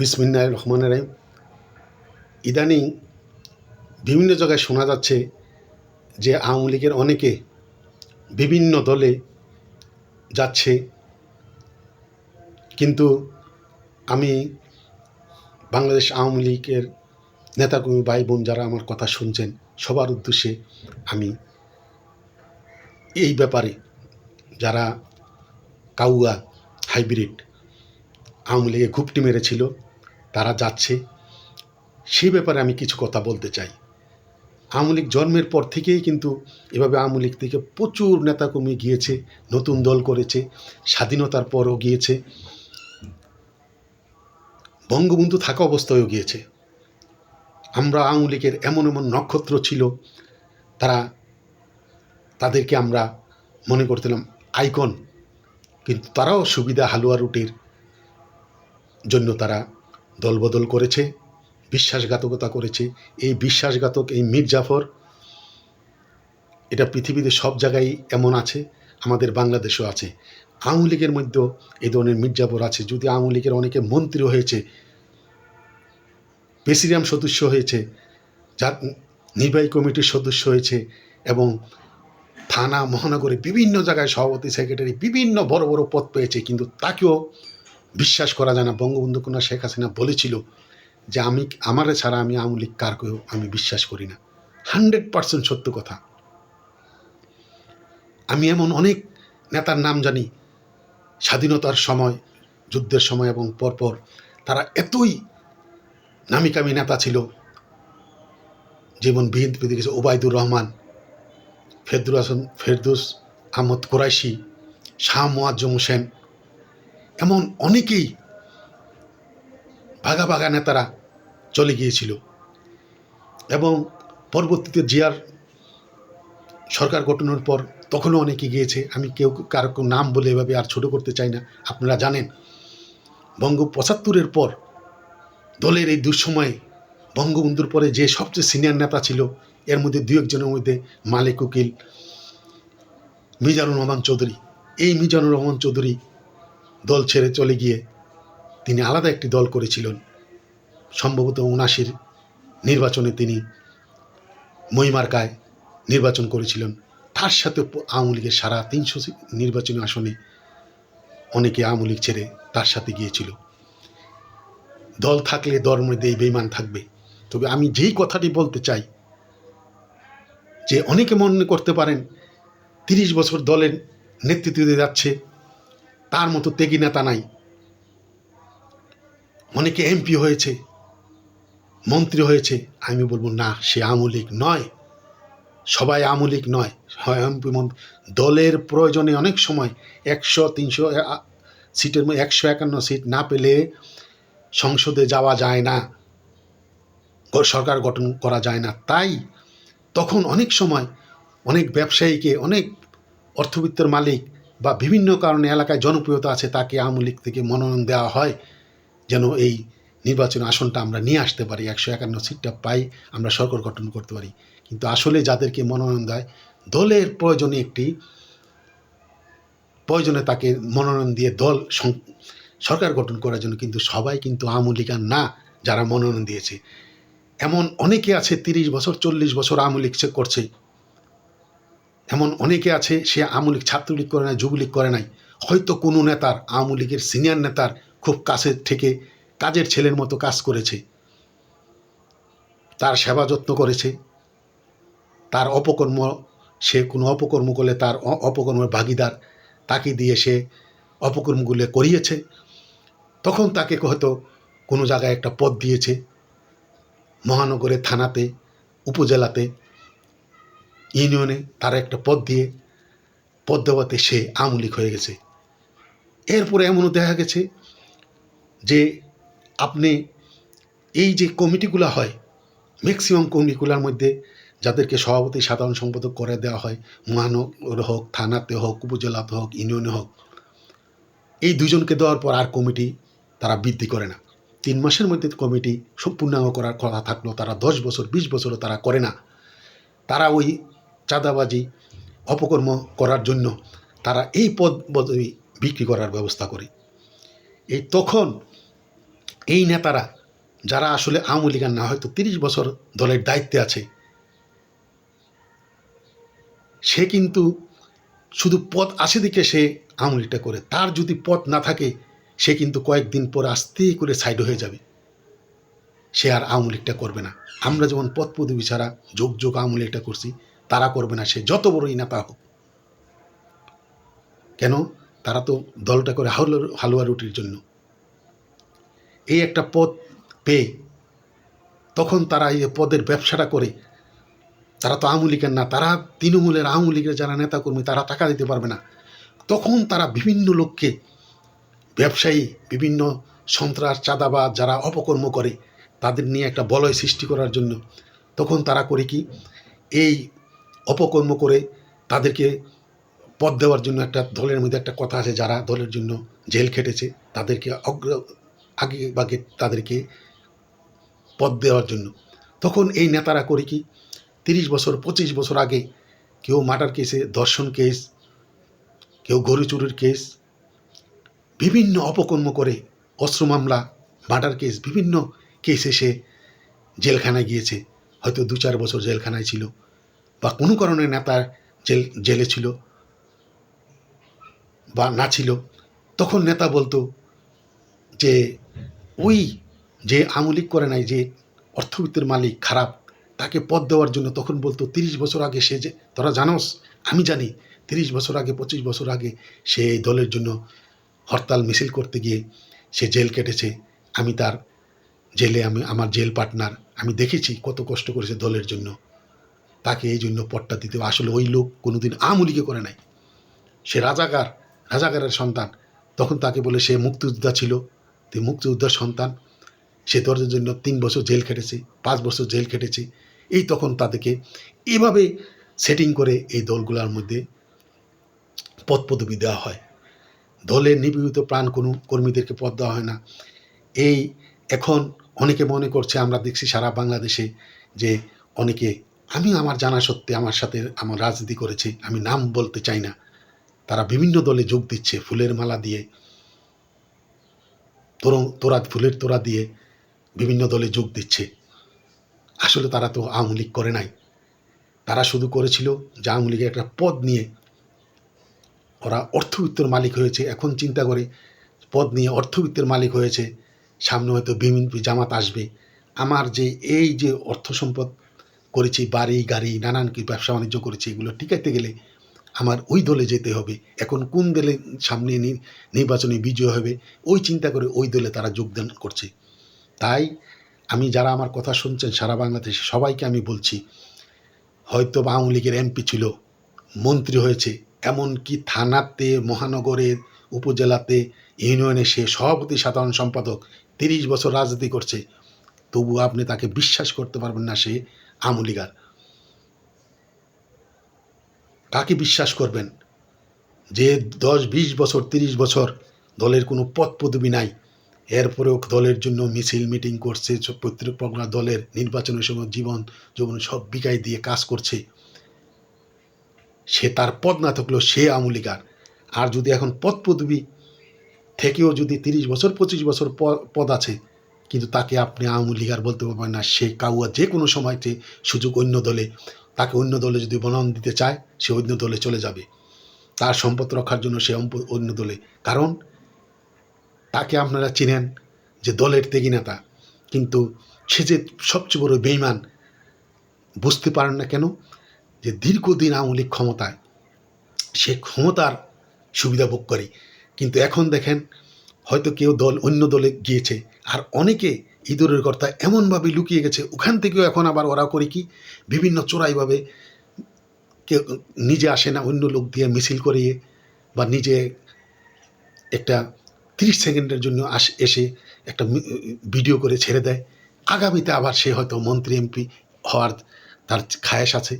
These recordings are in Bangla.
বিসমিল্লাহ রহমান রাহিম। ইদানিং বিভিন্ন জায়গায় শোনা যাচ্ছে যে আওয়ামী লীগের অনেকে বিভিন্ন দলে যাচ্ছে। কিন্তু আমি বাংলাদেশ আওয়ামী লীগের নেতাকর্মী ভাই বোন যারা আমার কথা শুনছেন, সবার উদ্দেশ্যে আমি এই ব্যাপারে যারা কাউয়া হাইব্রিড আওয়ামী লীগে ঘুপটি মেরেছিল, তারা যাচ্ছে। সেই ব্যাপারে আমি কিছু কথা বলতে চাই। আওয়ামী লীগ জন্মের পর থেকেই কিন্তু এভাবে আওয়ামী লীগ থেকে প্রচুর নেতাকর্মী গিয়েছে, নতুন দল করেছে, স্বাধীনতার পরও গিয়েছে। বঙ্গবন্ধু থাকা অবস্থায়ও গিয়েছে। আমরা আওয়ামী লীগের এমন এমন নক্ষত্র ছিল, তারা তাদেরকে আমরা মনে করছিলাম আইকন, কিন্তু তারাও সুবিধা হালুয়া রুটির জন্য তারা দলবদল করেছে, বিশ্বাসঘাতকতা করেছে। এই বিশ্বাসঘাতক, এই মীর জাফর, এটা পৃথিবীতে সব জায়গায় এমন আছে, আমাদের বাংলাদেশেও আছে। আওয়ামী লীগের মধ্যেও এই ধরনের মির্জাফর আছে। যদি আওয়ামী লীগের অনেকে মন্ত্রী হয়েছে, প্রেসিডিয়াম সদস্য হয়েছে যা নির্বাহী কমিটির সদস্য হয়েছে এবং থানা, মহানগরে বিভিন্ন জায়গায় সভাপতি, সেক্রেটারি, বিভিন্ন বড় বড় পদ পেয়েছে, কিন্তু তাকেও বিশ্বাস করা যায় না। বঙ্গবন্ধু কন্যা শেখ হাসিনা বলেছিল যে আমি, আমারে ছাড়া আমি আওয়ামী লীগ কারকেও আমি বিশ্বাস করি না। হান্ড্রেড পার্সেন্ট সত্য কথা। আমি এমন অনেক নেতার নাম জানি। স্বাধীনতার সময়, যুদ্ধের সময় এবং পরপর তারা এতই নামিকামি নেতা ছিল। যেমন বিএনপি দেখেছে ওবায়দুর রহমান ফেরদুর হাসান, ফেরদুস আহমদ কোরাইশি, শাহ মোয়াজ্জম হোসেন এমন অনেকেই ভাগা ভাগা নেতারা চলে গিয়েছিল। এবং পরবর্তীতে জিয়ার সরকার গঠনের পর তখনও অনেকে গিয়েছে। আমি কেউ কারও নাম বলে এভাবে আর ছোট করতে চাই না। আপনারা জানেন বঙ্গ পঁচাত্তরের পর দলের এই দুঃসময়ে বঙ্গবন্ধুর পরে যে সবচেয়ে সিনিয়র নেতা ছিল, এর মধ্যে দু একজনের মধ্যে মালিক উকিল মিজানুর রহমান চৌধুরী। এই মিজানুর রহমান চৌধুরী দল ছেড়ে চলে গিয়ে তিনি আলাদা একটি দল করেছিলেন। সম্ভবত উনাশির নির্বাচনে তিনি মহিমার্কায় নির্বাচন করেছিলেন। তার সাথে আওয়ামী লীগের সারা তিনশো নির্বাচনী আসনে অনেকে আওয়ামী লীগ ছেড়ে তার সাথে গিয়েছিল। দল থাকলে দল এই বেইমান থাকবে। তবে আমি যেই কথাটি বলতে চাই, যে অনেকে মনে করতে পারেন, তিরিশ বছর দলের নেতৃত্ব দিয়ে যাচ্ছে তার মতো তেগি নেতা নাই। অনেকে এমপি হয়েছে, মন্ত্রী হয়েছে। আমি বলব, না, সে আমলিক নয়। সবাই আমলিক নয়। হয় এমপি, মন্ত্রী। দলের প্রয়োজনে অনেক সময় একশো, তিনশো সিটের মধ্যে একশো একান্ন সিট না পেলে সংসদে যাওয়া যায় না সরকার গঠন করা যায় না। তাই তখন অনেক সময় অনেক ব্যবসায়ীকে, অনেক অর্থবিত্তের মালিক বা বিভিন্ন কারণে এলাকায় জনপ্রিয়তা আছে, তাকে আওয়ামী লীগ থেকে মনোনয়ন দেওয়া হয়, যেন এই নির্বাচন আসনটা আমরা নিয়ে আসতে পারি। একশো একান্ন সিটটা পাই, আমরা সরকার গঠন করতে পারি। কিন্তু আসলে যাদেরকে মনোনয়ন দেয়, দলের প্রয়োজনে একটি, প্রয়োজনে তাকে মনোনয়ন দিয়ে দল সরকার গঠন করার জন্য কিন্তু সবাই কিন্তু আওয়ামী লীগ না, যারা মনোনয়ন দিয়েছে। এমন অনেকে আছে, তিরিশ বছর, চল্লিশ বছর আওয়ামী লীগ করছে। এমন অনেকে আছে, সে আওয়ামী লীগ ছাত্রলীগ করে নাই, যুবলীগ করে নাই। হয়তো কোনো নেতার আওয়ামী লীগের সিনিয়র নেতার খুব কাছের থেকে কাজের ছেলের মতো কাজ করেছে। তার সেবা যত্ন করেছে। তার অপকর্ম, সে কোনো অপকর্ম করলে তার অপকর্মের ভাগিদার তাকে দিয়ে সে অপকর্মগুলো করিয়েছে। তখন তাকে হয়তো কোনো জায়গায় একটা পদ দিয়েছে। মহানগরের থানাতে, উপজেলাতে। ইউনিয়নে তার একটা পদ দিয়ে পদ সে আমলিক হয়ে গেছে। এরপরে এমনও দেখা গেছে যে আপনি এই যে কমিটিগুলো হয় ম্যাক্সিমাম কমিটিগুলোর মধ্যে যাদেরকে সভাপতি, সাধারণ সম্পাদক করে দেওয়া হয়, মহানগর হোক, থানাতে হোক, উপজেলাতে হোক, ইউনিয়নে হোক, এই দুজনকে দেওয়ার পর আর কমিটি তারা বৃদ্ধি করে না। তিন মাসের মধ্যে কমিটি সম্পূর্ণাঙ্গ করার কথা থাকলেও তারা দশ বছর, বিশ বছরও তারা করে না। তারা ওই চাঁদাবাজি, অপকর্ম করার জন্য তারা এই পদ পদবি বিক্রি করার ব্যবস্থা করে। এই তখন এই নেতারা, যারা আসলে আওয়ামী লীগের না, হয়তো তিরিশ বছর দলের দায়িত্বে আছে, সে কিন্তু শুধু পথ আসে দিকে সে লীগটা করে। তার যদি পথ না থাকে, সে কিন্তু কয়েকদিন পর আস্তে করে সাইড হয়ে যাবে। সে আর আওয়ামী লীগটা করবে না। আমরা যেমন পথ পদবি ছাড়া যোগ যোগ আওয়ামী লীগটা করছি তারা করবে না, সে যত বড়ই নেতা হোক। কেন? তারা তো দলটা করে হালুয়া হালুয়া রুটির জন্য। এই একটা পদ পেয়ে তখন তারা এই পদের ব্যবসাটা করে। তারা তো আওয়ামী লীগের না, তারা তৃণমূলের আওয়ামী লীগের যারা নেতাকর্মী, তারা টাকা দিতে পারবে না। তখন তারা বিভিন্ন লোককে, ব্যবসায়ী, বিভিন্ন সন্ত্রাস, চাঁদাবাজ যারা অপকর্ম করে, তাদের নিয়ে একটা বলয় সৃষ্টি করার জন্য। তখন তারা করে কি? এই অপকর্ম করে তাদেরকে পদ দেওয়ার জন্য একটা দলের মধ্যে একটা কথা আছে, যারা দলের জন্য জেল খেটেছে, তাদেরকে অগ্র, আগে বাগে তাদেরকে পদ দেওয়ার জন্য। তখন এই নেতারা করে কি, তিরিশ বছর, পঁচিশ বছর আগে কেউ মার্ডার কেসে, ধর্ষণ কেস, কেউ গরু চুরির কেস, বিভিন্ন অপকর্ম করে অস্ত্র মামলা, মার্ডার কেস, বিভিন্ন কেসে সে জেলখানায় গিয়েছে। হয়তো দু চার বছর জেলখানায় ছিল। বা কোনো কারণে নেতার জেল, জেলে ছিল বা না ছিল, তখন নেতা বলতো যে, ওই যে আমলিক করে নাই, যে অর্থবিত্তের মালিক খারাপ, তাকে পদ দেওয়ার জন্য তখন বলতো, তিরিশ বছর আগে সে যে, তোরা জানোস, আমি জানি, তিরিশ বছর আগে, পঁচিশ বছর আগে সে এই দলের জন্য হরতাল, মিছিল করতে গিয়ে সে জেল কেটেছে। আমি তার জেলে, আমি, আমার জেল পার্টনার, আমি দেখেছি কত কষ্ট করেছে দলের জন্য। তাকে এই জন্য পদটা দিতে আসলে ওই লোক কোনোদিন আমলিকে করে নাই। সে রাজাকার, রাজাকারের সন্তান। তখন তাকে বলে, সে মুক্তিযোদ্ধা ছিল। তুই মুক্তিযোদ্ধার সন্তান। সে দলের জন্য তিন বছর জেল খেটেছে, পাঁচ বছর জেল খেটেছে। এই তখন তাদেরকে এভাবে সেটিং করে এই দলগুলোর মধ্যে পদ পদবি দেওয়া হয়। দলের নিবেদিত প্রাণ কোনো কর্মীদেরকে পদ দেওয়া হয় না। এই এখন অনেকে মনে করছে, আমরা দেখছি সারা বাংলাদেশে যে অনেকে আমি আমার জানা সত্ত্বে আমার সাথে আমার রাজনীতি করেছে, আমি নাম বলতে চাই না। তারা বিভিন্ন দলে যোগ দিচ্ছে ফুলের মালা দিয়ে, তোর, তোরা, ফুলের তোরা দিয়ে বিভিন্ন দলে যোগ দিচ্ছে। আসলে তারা তো আওয়ামী লীগ করে নাই। তারা শুধু করেছিল যে আওয়ামী লীগের একটা পদ নিয়ে ওরা অর্থবিত্তের মালিক হয়েছে। এখন চিন্তা করে, পদ নিয়ে অর্থবিত্তের মালিক হয়েছে। সামনে হয়তো বিএনপি জামাত আসবে। আমার যে এই যে অর্থ সম্পদ করেছি, বাড়ি, গাড়ি, নানান কি ব্যবসা বাণিজ্য করেছি, এগুলো টিকাইতে গেলে আমার ওই দলে যেতে হবে। এখন কোন দলে সামনে নির্বাচনে বিজয় হবে, ওই চিন্তা করে ওই দলে তারা যোগদান করছে। তাই আমি যারা আমার কথা শুনছেন সারা বাংলাদেশে, সবাইকে আমি বলছি, হয়তো আওয়ামী লীগের এমপি ছিল, মন্ত্রী হয়েছে, এমনকি থানাতে মহানগরের উপজেলাতে, ইউনিয়নে সে সভাপতি, সাধারণ সম্পাদক, তিরিশ বছর রাজনীতি করছে তবু আপনি তাকে বিশ্বাস করতে পারবেন না সে আওয়ামী লীগার। কাকে বিশ্বাস করবেন? যে দশ, বিশ বছর, তিরিশ বছর দলের কোনো পদ পদবি নাই, এরপরেও দলের জন্য মিছিল, মিটিং করছে সব প্রত্যেক প্রকার দলের নির্বাচনের সময় জীবন জীবন সব বিকায় দিয়ে কাজ করছে। সে তার পদ না থাকলেও সে আমলিকার আর যদি এখন পদ পদবি থেকেও যদি তিরিশ বছর, পঁচিশ বছর পদ আছে কিন্তু তাকে আপনি আওয়ামী লীগ আর বলতে পারবেন না। সে কাউয়া যে কোনো সময়তে সুযোগ অন্য দলে, তাকে অন্য দলে যদি বনন দিতে চায়, সে অন্য দলে চলে যাবে। তার সম্পদ রক্ষার জন্য সে অন্য দলে। কারণ তাকে আপনারা চিনেন যে দলের তেগি নেতা কিন্তু সে যে সবচেয়ে বড় বেইমান বুঝতে পারেন না কেন যে দীর্ঘদিন আওয়ামী লীগ ক্ষমতায়, সে ক্ষমতার সুবিধা ভোগ করে। কিন্তু এখন দেখেন, হয়তো কেউ দল অন্য দলে গিয়েছে আর অনেকে ইঁদুরের কর্তা এমনভাবে লুকিয়ে গেছে, ওখান থেকেও এখন আবার ওরা করে কি? বিভিন্ন চোরাইভাবে কেউ নিজে আসে না, অন্য লোক দিয়ে মিছিল করিয়ে বা নিজে একটা তিরিশ সেকেন্ডের জন্য আস, এসে একটা ভিডিও করে ছেড়ে দেয়। আগামীতে আবার সে হয়তো মন্ত্রী, এমপি হওয়ার তার খায়েশ আছে,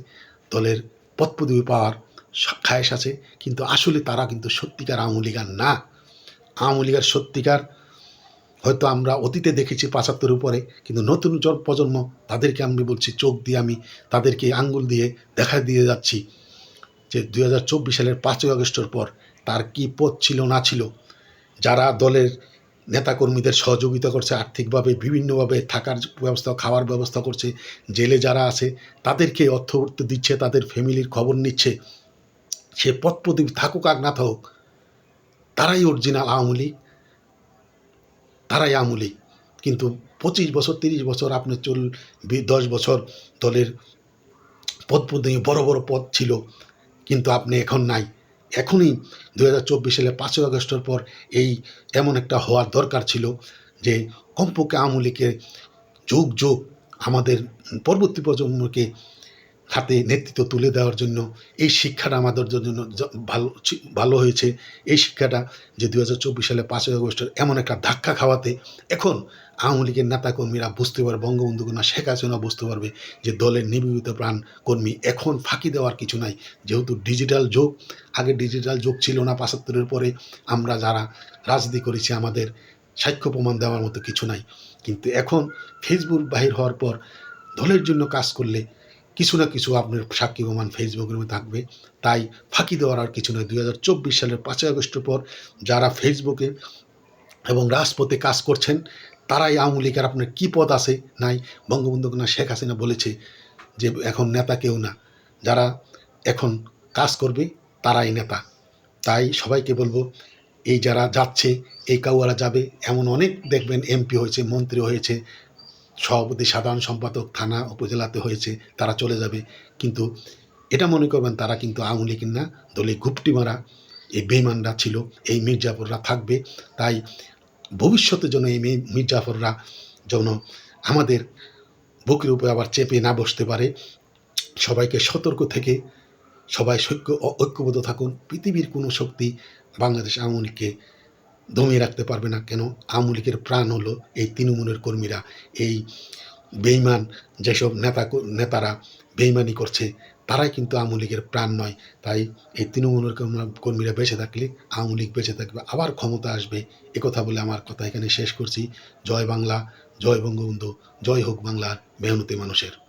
দলের পদ পদবি পাওয়ার স- খায়েশ আছে, কিন্তু আসলে তারা কিন্তু সত্যিকার আওয়ামী লীগার না। আওয়ামী লীগের সত্যিকার হয়তো আমরা অতীতে দেখেছি পাঁচাত্তর উপরে, কিন্তু নতুন প্রজন্ম তাদেরকে আমি বলছি, চোখ দিয়ে আমি তাদেরকে আঙ্গুল দিয়ে দেখা দিয়ে যাচ্ছি যে দুই হাজার চব্বিশ সালের পাঁচই আগস্টের পর তার কি পথ ছিল, না ছিল। যারা দলের নেতাকর্মীদের সহযোগিতা করছে, আর্থিকভাবে বিভিন্নভাবে থাকার ব্যবস্থা, খাওয়ার ব্যবস্থা করছে, জেলে যারা আছে, তাদেরকে অর্থ দিচ্ছে, তাদের ফ্যামিলির খবর নিচ্ছে। সে পথ প্রদীপ থাকুক আর না থাকুক, তারাই অরিজিনাল আওয়ামী লীগ। তারাই আওয়ামী লীগ কিন্তু পঁচিশ বছর, তিরিশ বছর আপনি চল দশ বছর দলের পদ বড় বড় পদ ছিল, কিন্তু আপনি এখন নাই। এখনই দু হাজার চব্বিশ সালে পাঁচই আগস্টের পর এই এমন একটা হওয়ার দরকার ছিল যে কমপক্ষে আওয়ামী লীগের যুগ যুগ আমাদের পরবর্তী প্রজন্মকে হাতে নেতৃত্ব তুলে দেওয়ার জন্য, এই শিক্ষাটা আমাদের জন্য ভালো ভালো হয়েছে। এই শিক্ষাটা যে দু হাজার চব্বিশ সালে পাঁচই আগস্টের এমন একটা ধাক্কা খাওয়াতে, এখন আওয়ামী লীগের নেতাকর্মীরা বুঝতে পারবে বঙ্গবন্ধু কন্যা শেখ হাসিনা বুঝতে পারবে যে দলের নিবেদিত প্রাণ কর্মী এখন ফাঁকি দেওয়ার কিছু নাই। যেহেতু ডিজিটাল যুগ, আগে ডিজিটাল যুগ ছিল না পাঁচাত্তরের পরে আমরা যারা রাজনীতি করেছি, আমাদের সাক্ষ্য প্রমাণ দেওয়ার মতো কিছু নাই। কিন্তু এখন ফেসবুক বাহির হওয়ার পর দলের জন্য কাজ করলে কিছু না কিছু আপনার সাক্ষী প্রমাণ ফেসবুকের মধ্যে থাকবে। তাই ফাঁকি দেওয়ার আর কিছু নয়। দুই হাজার চব্বিশ সালের পাঁচই আগস্টের পর যারা ফেসবুকে এবং রাজপথে কাজ করছেন, তারাই আওয়ামী লীগের আপনার কী পদ আছে নাই? বঙ্গবন্ধু না শেখ হাসিনা বলেছে যে এখন নেতা কেউ না। যারা এখন কাজ করবে, তারাই নেতা। তাই সবাইকে বলব, এই যারা যাচ্ছে, এই কাউয়ারা যাবে। এমন অনেক দেখবেন এমপি হয়েছে, মন্ত্রী হয়েছে সভাপতি সাধারণ সম্পাদক থানা উপজেলাতে হয়েছে, তারা চলে যাবে। কিন্তু এটা মনে করবেন, তারা কিন্তু আওয়ামী লীগের না দলে গুপটি মারা এই বেইমানরা ছিল, এই মির্জাফররা থাকবে। তাই ভবিষ্যতে যেন এই মির্জাফররা যেন আমাদের বুকের উপরে আবার চেপে না বসতে পারে। সবাইকে সতর্ক থেকে সবাই সৈক্য ঐক্যবদ্ধ থাকুন। পৃথিবীর কোনো শক্তি বাংলাদেশ আওয়ামী লীগকে দমিয়ে রাখতে পারবে না। কেন? আওয়ামী লীগের প্রাণ হলো এই তৃণমূলের কর্মীরা। এই বেইমান যেসব নেতা নেতারা বেইমানি করছে, তারাই কিন্তু আওয়ামী লীগের প্রাণ নয়। তাই এই তৃণমূলের কর্মীরা বেঁচে থাকলে আওয়ামী লীগ বেঁচে থাকবে, আবার ক্ষমতা আসবে। কথা বলে আমার কথা এখানে শেষ করছি। জয় বাংলা, জয় বঙ্গবন্ধু, জয় হোক বাংলার মেহনতি মানুষের।